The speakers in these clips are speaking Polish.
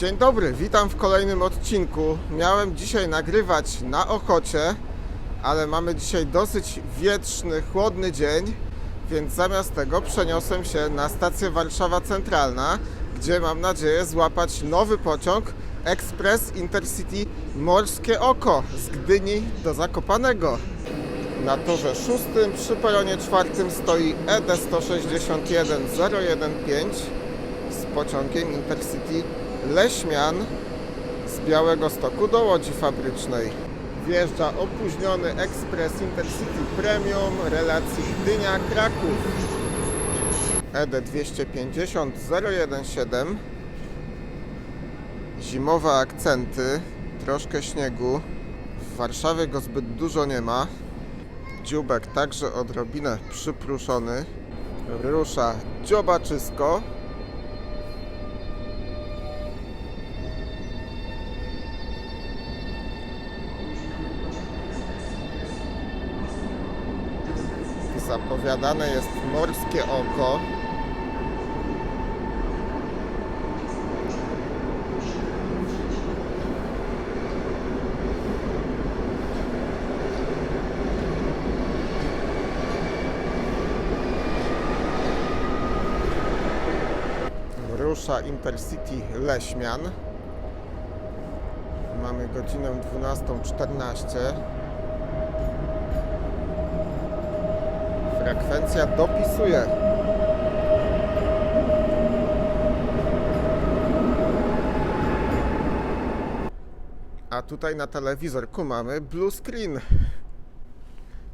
Dzień dobry, witam w kolejnym odcinku. Miałem dzisiaj nagrywać na Ochocie, ale mamy dzisiaj dosyć wietrzny, chłodny dzień, więc zamiast tego przeniosłem się na stację Warszawa Centralna, gdzie mam nadzieję złapać nowy pociąg Express Intercity Morskie Oko z Gdyni do Zakopanego. Na torze szóstym przy peronie czwartym stoi ED 161015 z pociągiem Intercity Leśmian z Białego Stoku do Łodzi Fabrycznej. Wjeżdża opóźniony ekspres Intercity Premium relacji Gdynia-Kraków. ED 250 017 Zimowe akcenty, troszkę śniegu. W Warszawie go zbyt dużo nie ma. Dziubek także odrobinę przypruszony. Rusza dziobaczysko. Zapowiadane jest morskie oko. Rusza Intercity Leśmian. Mamy godzinę 12.14. Frekwencja dopisuje. A tutaj na telewizorku mamy blue screen.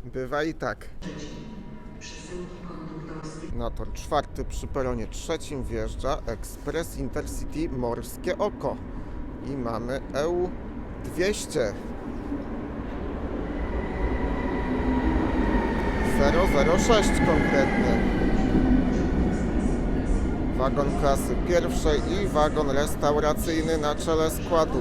Bywa i tak. Na tor czwarty przy peronie trzecim wjeżdża Express Intercity Morskie Oko. I mamy EU 200. 006 konkretnie. Wagon klasy pierwszej i wagon restauracyjny na czele składu.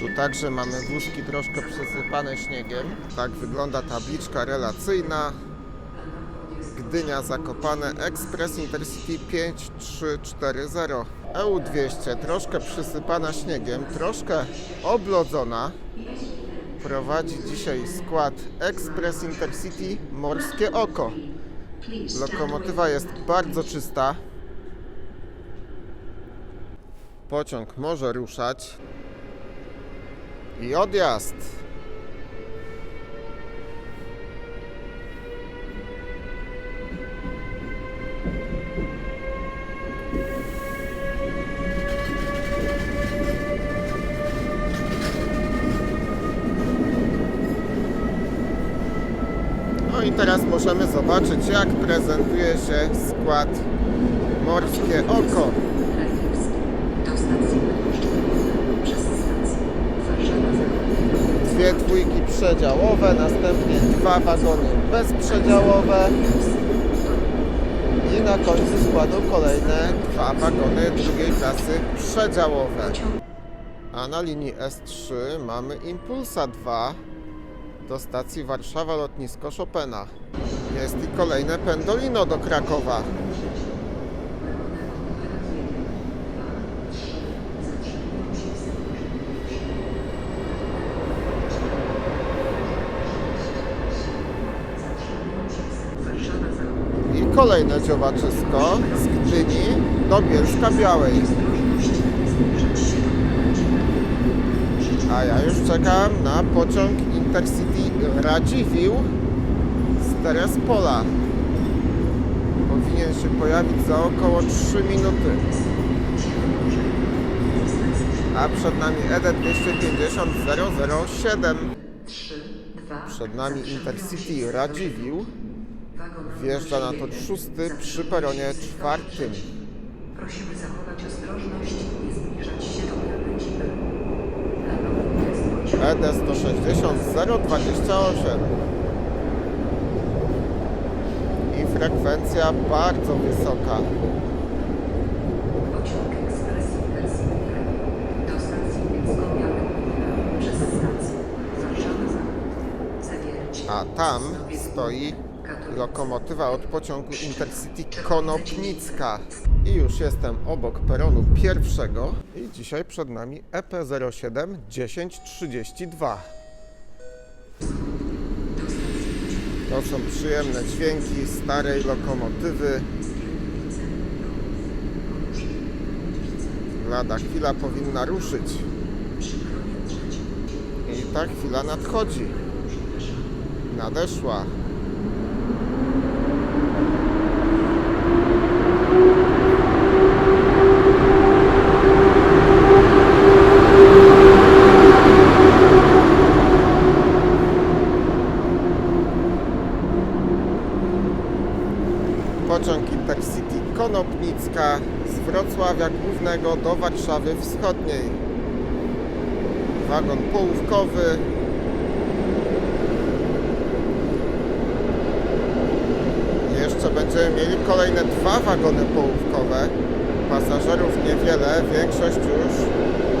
Tu także mamy wózki troszkę przysypane śniegiem. Tak wygląda tabliczka relacyjna. Gdynia Zakopane Express Intercity 5340 EU200 troszkę przysypana śniegiem, troszkę oblodzona. Prowadzi dzisiaj skład Express Intercity Morskie Oko. Lokomotywa jest bardzo czysta. Pociąg może ruszać. I odjazd. No i teraz możemy zobaczyć, jak prezentuje się skład Morskie Oko. Dwie dwójki przedziałowe, następnie dwa wagony bezprzedziałowe i na końcu składu kolejne dwa wagony drugiej klasy przedziałowe. A na linii S3 mamy Impulsa 2 do stacji Warszawa Lotnisko Chopina. Jest i kolejne Pendolino do Krakowa. I kolejne dziobaczysko z Gdyni do Bielska Białej. A ja już czekam na pociąg Intercity Radziwiłł z Terespola. Powinien się pojawić za około 3 minuty. A przed nami ED 250 007. 3, 2, Przed nami Intercity Radziwiłł. Wagon Wjeżdża na tor szósty przy peronie czwartym. Prosimy zachować ostrożność i nie zbliżać się do krawędzi. ED 160 028 i frekwencja bardzo wysoka. A tam stoi. Lokomotywa od pociągu Intercity Konopnicka. I już jestem obok peronu pierwszego. I dzisiaj przed nami E EP07 1032. To są przyjemne dźwięki starej lokomotywy. Lada chwila powinna ruszyć. I ta chwila nadchodzi. Nadeszła. Pociąg Intercity Konopnicka z Wrocławia Głównego do Warszawy Wschodniej. Wagon połówkowy. Jeszcze będziemy mieli kolejne dwa wagony połówkowe. Pasażerów niewiele, większość już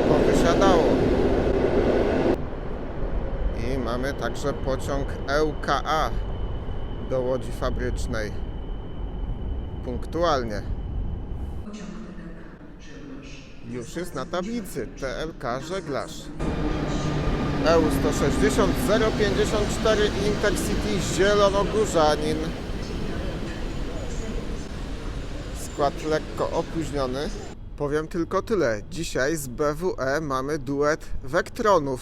powysiadało. I mamy także pociąg ŁKA do Łodzi Fabrycznej punktualnie. Już jest na tablicy TLK Żeglarz. EU 160 054 Intercity Zielonogórzanin. Skład lekko opóźniony. Powiem tylko tyle. Dzisiaj z BWE mamy duet Vectronów.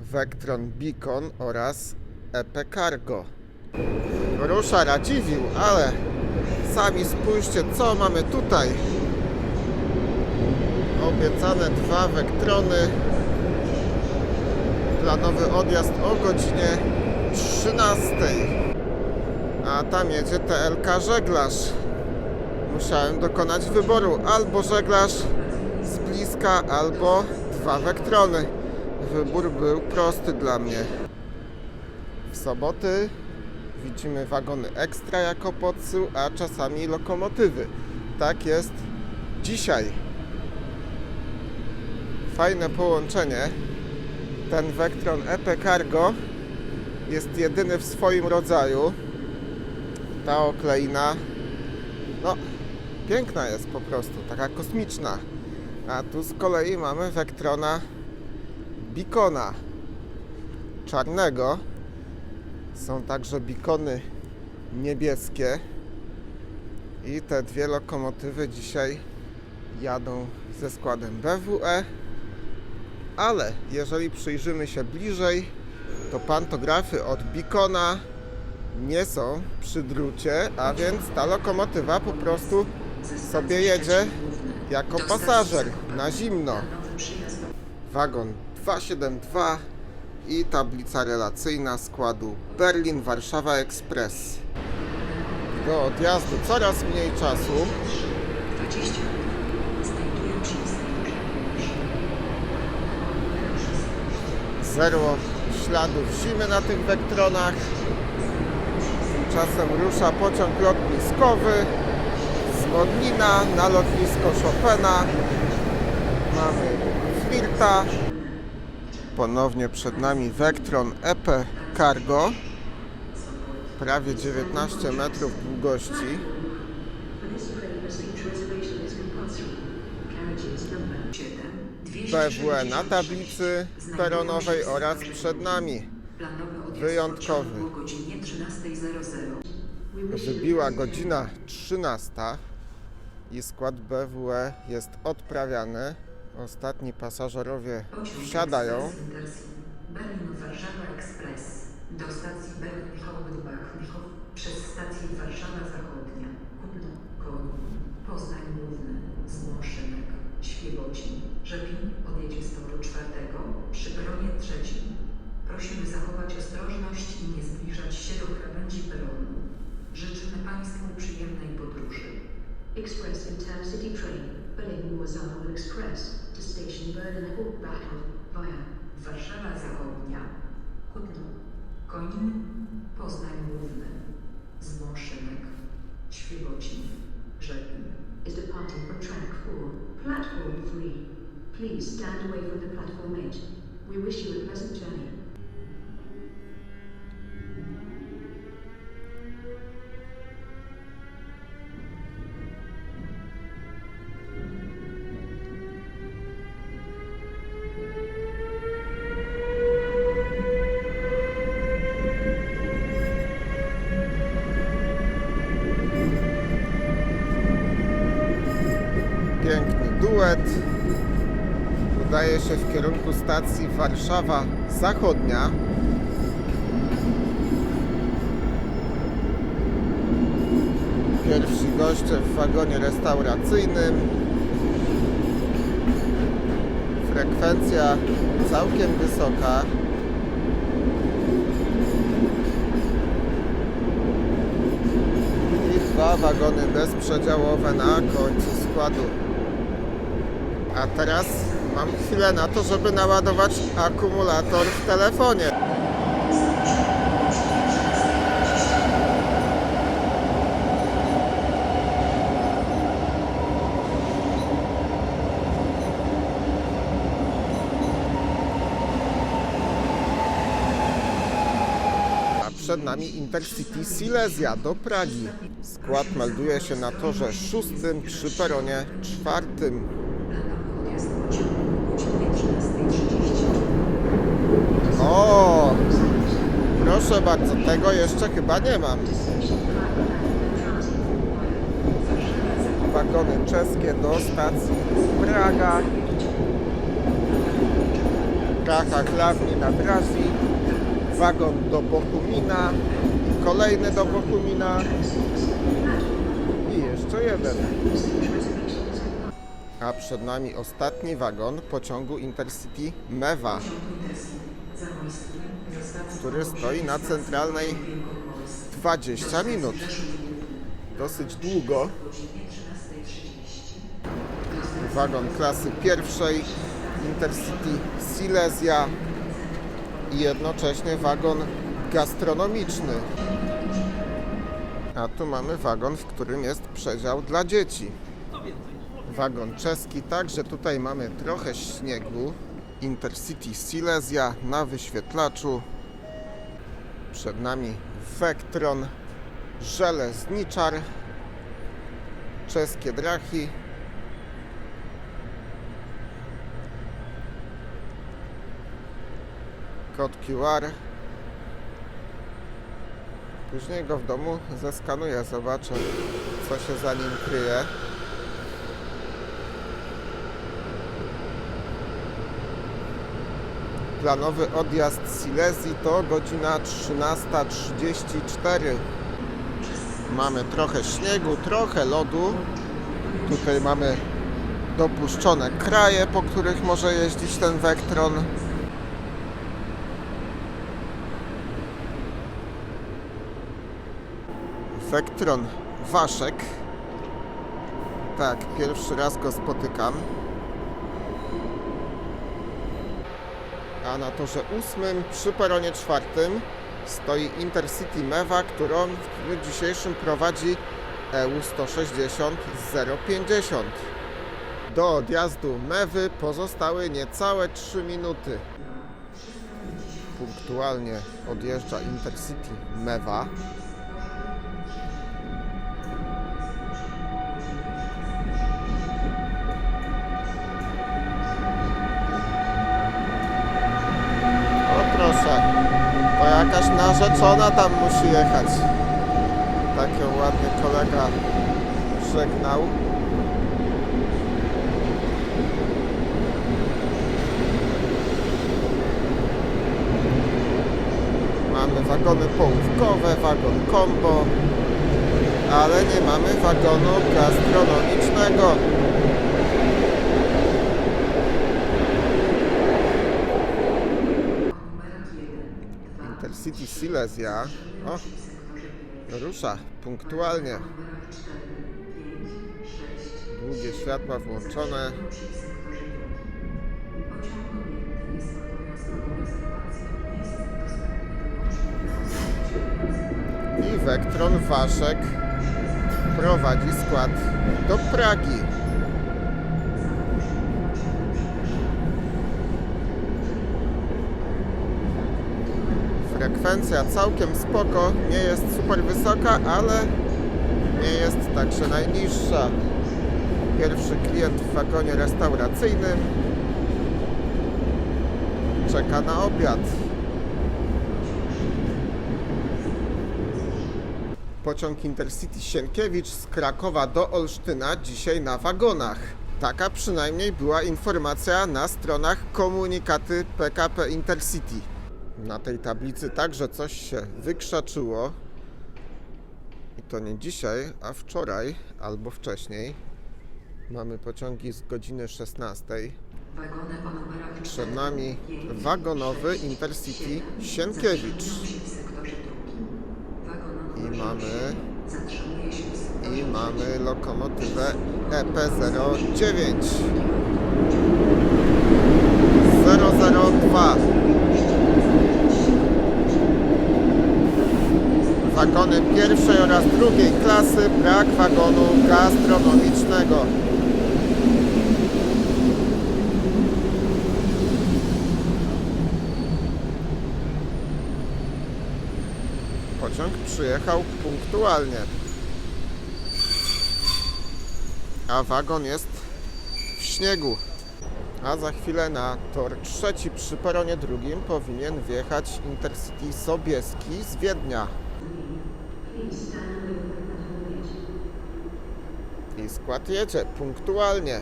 Vectron Beacon oraz EP Cargo. Rusza Radziwił, ale sami spójrzcie co mamy tutaj. Obiecane dwa wektrony. Planowy odjazd o godzinie 13. A tam jedzie TLK Żeglarz. Musiałem dokonać wyboru albo żeglarz z bliska, albo dwa wektrony. Wybór był prosty dla mnie. W soboty widzimy wagony ekstra jako podsył, a czasami lokomotywy. Tak jest dzisiaj fajne połączenie. Ten Vectron EP Cargo jest jedyny w swoim rodzaju. Ta okleina, no, piękna jest po prostu, taka kosmiczna. A tu z kolei mamy Vectrona Beacona czarnego. Są także bikony niebieskie. I te dwie lokomotywy dzisiaj jadą ze składem BWE, ale jeżeli przyjrzymy się bliżej, to pantografy od Beacona nie są przy drucie, a więc ta lokomotywa po prostu sobie jedzie jako pasażer na zimno. Wagon 272 i tablica relacyjna składu Berlin-Warszawa Express. Do odjazdu coraz mniej czasu. 20 minut. Znajdują się Zero śladów zimy na tych wektronach. Tymczasem rusza pociąg lotniskowy z Modlina na lotnisko Chopina. Mamy Flirta. Ponownie przed nami Vectron EP Cargo. Prawie 19 metrów długości. BWE na tablicy peronowej oraz przed nami. Wyjątkowy. pociągu o godzinie 13.00. We wish you Wybiła godzina 13 i skład BWE jest odprawiany. Ostatni pasażerowie wsiadają. Intercity Berlin-Warszawa Express do stacji Berlin-Hołdbach przez stację Warszawa Zachodnia, Kutno, Konin, Poznań Główny, Zmąszynek, Świebodzin, Rzepin odjedzie z toru czwartego przy peronie trzecim. Prosimy zachować ostrożność i nie zbliżać się do krawędzi peronu. Życzymy Państwu przyjemnej podróży. Express Intercity Train, Berlin-Warsaw Express, to station Berlin-Hauptbahnhof via Warszawa Zachodnia, Kutno, Konin, Poznań Główny, Zmąszynek, Świebodzin, Rzepin. is departing from track 4, platform 3. Please stand away from the platform edge. We wish you a pleasant journey. piękny duet. Udaje się w kierunku stacji Warszawa Zachodnia. Pierwsi goście w wagonie restauracyjnym. Frekwencja całkiem wysoka. I dwa wagony bezprzedziałowe na końcu składu. A teraz mam chwilę na to, żeby naładować akumulator w telefonie. Przed nami Intercity Silesia do Pragi. Skład melduje się na torze szóstym przy peronie czwartym. Odjazd pociągu o godzinie 13.30. O! Proszę bardzo, tego jeszcze chyba nie mam. Wagony czeskie do stacji Praga. Praha Chlawni na Drazji. Wagon do Bochumina. I kolejny do Bochumina. I jeszcze jeden. A przed nami ostatni wagon pociągu Intercity Mewa. Który stoi na centralnej 20 minut. Dosyć długo. godzinie 13.30. Wagon klasy pierwszej Intercity Silesia i jednocześnie wagon gastronomiczny. A tu mamy wagon, w którym jest przedział dla dzieci. Wagon czeski, także tutaj mamy trochę śniegu. Intercity Silesia na wyświetlaczu. Przed nami Vectron, Żelezniczar, czeskie drachy. Kod QR. Później go w domu zeskanuję, zobaczę co się za nim kryje. Planowy odjazd z Silesii to godzina 13.34. Mamy trochę śniegu, trochę lodu. Tutaj mamy dopuszczone kraje, po których może jeździć ten Vectron. Vectron Waszek. Tak, pierwszy raz go spotykam. A na torze ósmym przy peronie czwartym stoi Intercity Mewa, którą w dniu dzisiejszym prowadzi EU 160 050. Do odjazdu Mewy pozostały niecałe 3 minuty. Punktualnie odjeżdża Intercity Mewa. Narzeczona tam musi jechać. Tak ją ładnie kolega żegnał. Mamy wagony połówkowe, wagon combo, ale nie mamy wagonu gastronomicznego. 1, 2, Intercity Silesia. O, rusza punktualnie. numerek 4, 5, 6. Długie światła włączone. Wróci w sektorze 5. Pociąg objęty jest obowiązkową rezerwacją miejsc dostępnych do I Vectron Waszek prowadzi skład do Pragi. Frekwencja całkiem spoko, nie jest super wysoka, ale nie jest także najniższa. Pierwszy klient w wagonie restauracyjnym czeka na obiad. Pociąg Intercity Sienkiewicz z Krakowa do Olsztyna dzisiaj na wagonach. Taka przynajmniej była informacja na stronach komunikaty PKP Intercity. Na tej tablicy także coś się wykrzaczyło. I to nie dzisiaj, a wczoraj albo wcześniej. Mamy pociągi z godziny 16. Wagony o numerach Przed nami wagonowy Intercity Sienkiewicz. I mamy, i mamy lokomotywę E EP09 002 Wagony pierwszej oraz drugiej klasy, brak wagonu gastronomicznego. Pociąg przyjechał punktualnie. A wagon jest w śniegu. A za chwilę na tor trzeci przy peronie drugim powinien wjechać Intercity Sobieski z Wiednia. Skład jedzie punktualnie.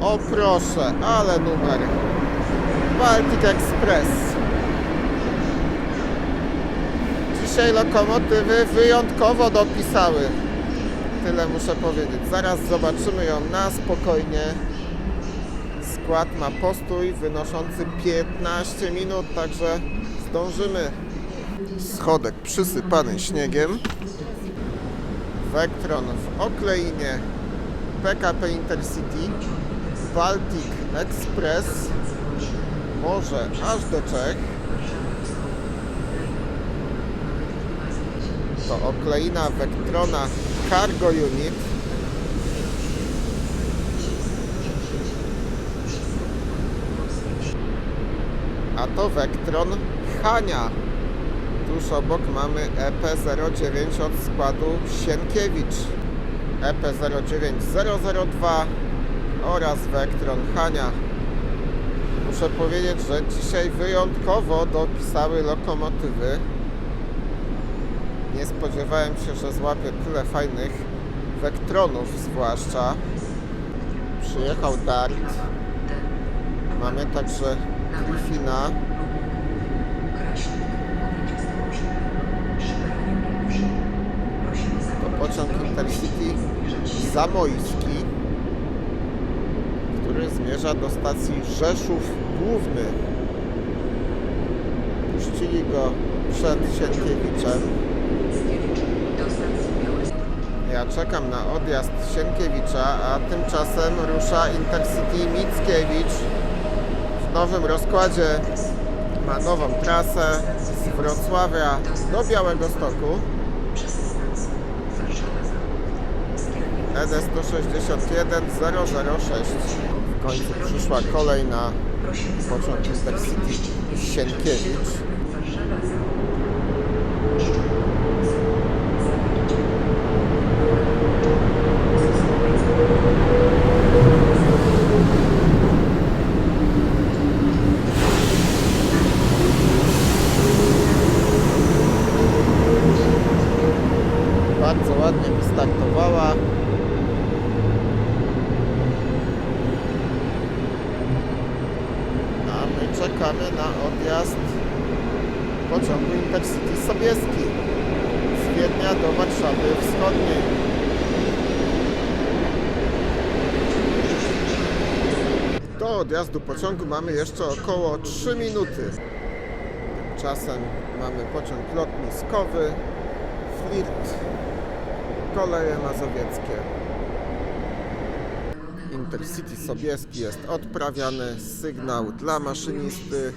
O proszę, ale numer. Baltic Express. Dzisiaj lokomotywy wyjątkowo dopisały. Tyle muszę powiedzieć. Zaraz zobaczymy ją na spokojnie. Skład ma postój wynoszący 15 minut, także zdążymy. Schodek przysypany śniegiem. Vectron w Okleinie. PKP Intercity. Baltic Express. Może aż do Czech. To Okleina Vectrona Cargo Unit. A to Vectron Hania. Tuż obok mamy E EP09 od składu Sienkiewicz. E EP09002 oraz Vectron Hania. Muszę powiedzieć, że dzisiaj wyjątkowo dopisały lokomotywy. Nie spodziewałem się, że złapię tyle fajnych Vectronów zwłaszcza. Przyjechał Dart. Mamy także Griffina. Kraśnik, obiekt społeczny. Przy peronie pierwszym. Prosimy To zachować pociąg Intercity i zbliżać się Zamojski, który zmierza do stacji Rzeszów Główny. Puścili go przed Sienkiewiczem. Ja czekam na odjazd Sienkiewicza, a tymczasem rusza Intercity Mickiewicz w nowym rozkładzie. Ma nową trasę z Wrocławia do Białego NS161 006. W końcu przyszła kolej na pociąg Intercity Sienkiewicz. Pociągu Intercity Sobieski z Wiednia do Warszawy Wschodniej. Do odjazdu pociągu mamy jeszcze około 3 minuty. Tymczasem mamy pociąg lotniskowy Flirt Koleje Mazowieckie. Intercity Sobieski jest odprawiany, sygnał dla maszynisty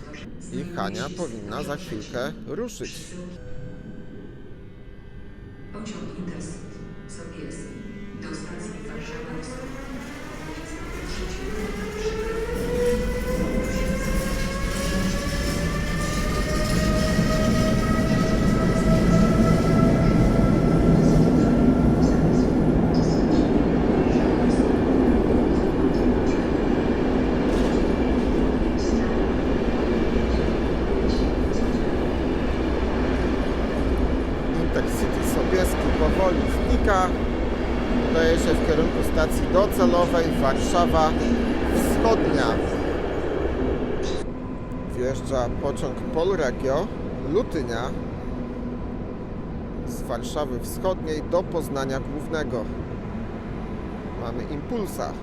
i Hania powinna za chwilkę ruszyć. Pociąg Intercity Sobieski do stacji Warszawa Wschodnia. Intercity Sobieski docelowej Warszawa Wschodnia. Wjeżdża pociąg Polregio Lutynia z Warszawy Wschodniej do Poznania Głównego. Mamy Impulsa.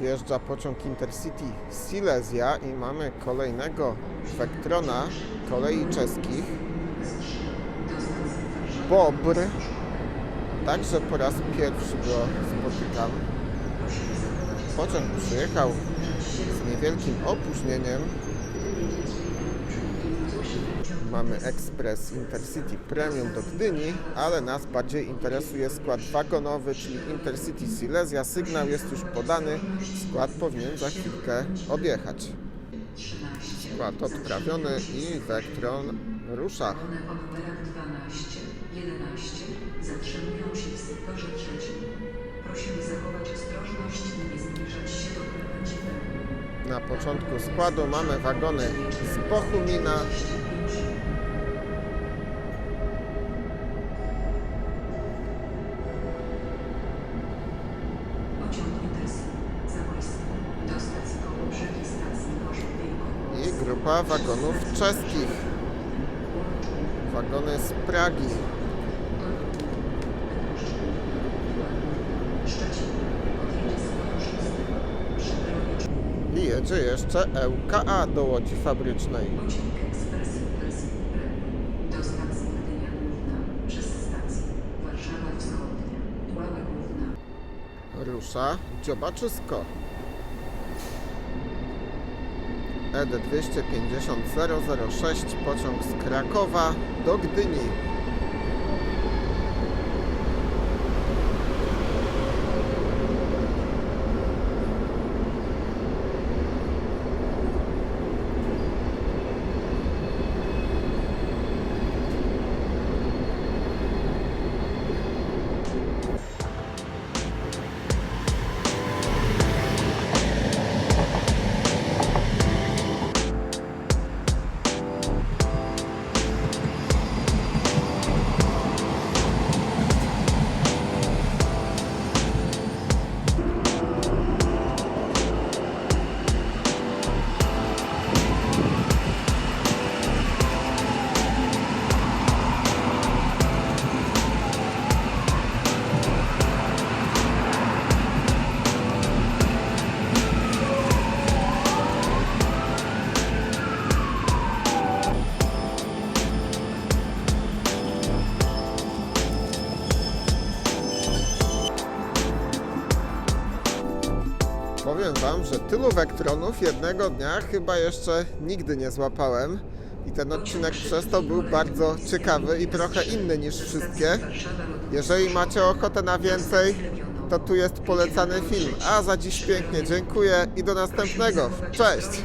Wjeżdża pociąg Intercity Silesia i mamy kolejnego Vectrona kolei czeskich. Bobr. Także po raz pierwszy go spotykam. Pociąg przyjechał z niewielkim opóźnieniem. Mamy ekspres Intercity Premium do Gdyni, ale nas bardziej interesuje skład wagonowy, czyli Intercity Silesia. Sygnał jest już podany, skład powinien za chwilkę odjechać. Skład odprawiony i Vectron rusza. Wagony o numerach 12, 11 zatrzymują się w sektorze trzecim. Prosimy zachować Na początku składu mamy wagony z Bochumina, grupa wagonów czeskich. Wagony z Pragi. Szczecin odjedzie z Kołobrzystego przy drogie I jedzie jeszcze ŁKA do Łodzi Fabrycznej. Rusza Dziobaczysko. ED 250 006 pociąg z Krakowa do Gdyni. Tylu wektronów jednego dnia chyba jeszcze nigdy nie złapałem. I ten odcinek przez to był bardzo ciekawy i trochę inny niż wszystkie. Jeżeli macie ochotę na więcej, to tu jest polecany film. A za dziś pięknie dziękuję i do następnego. Cześć!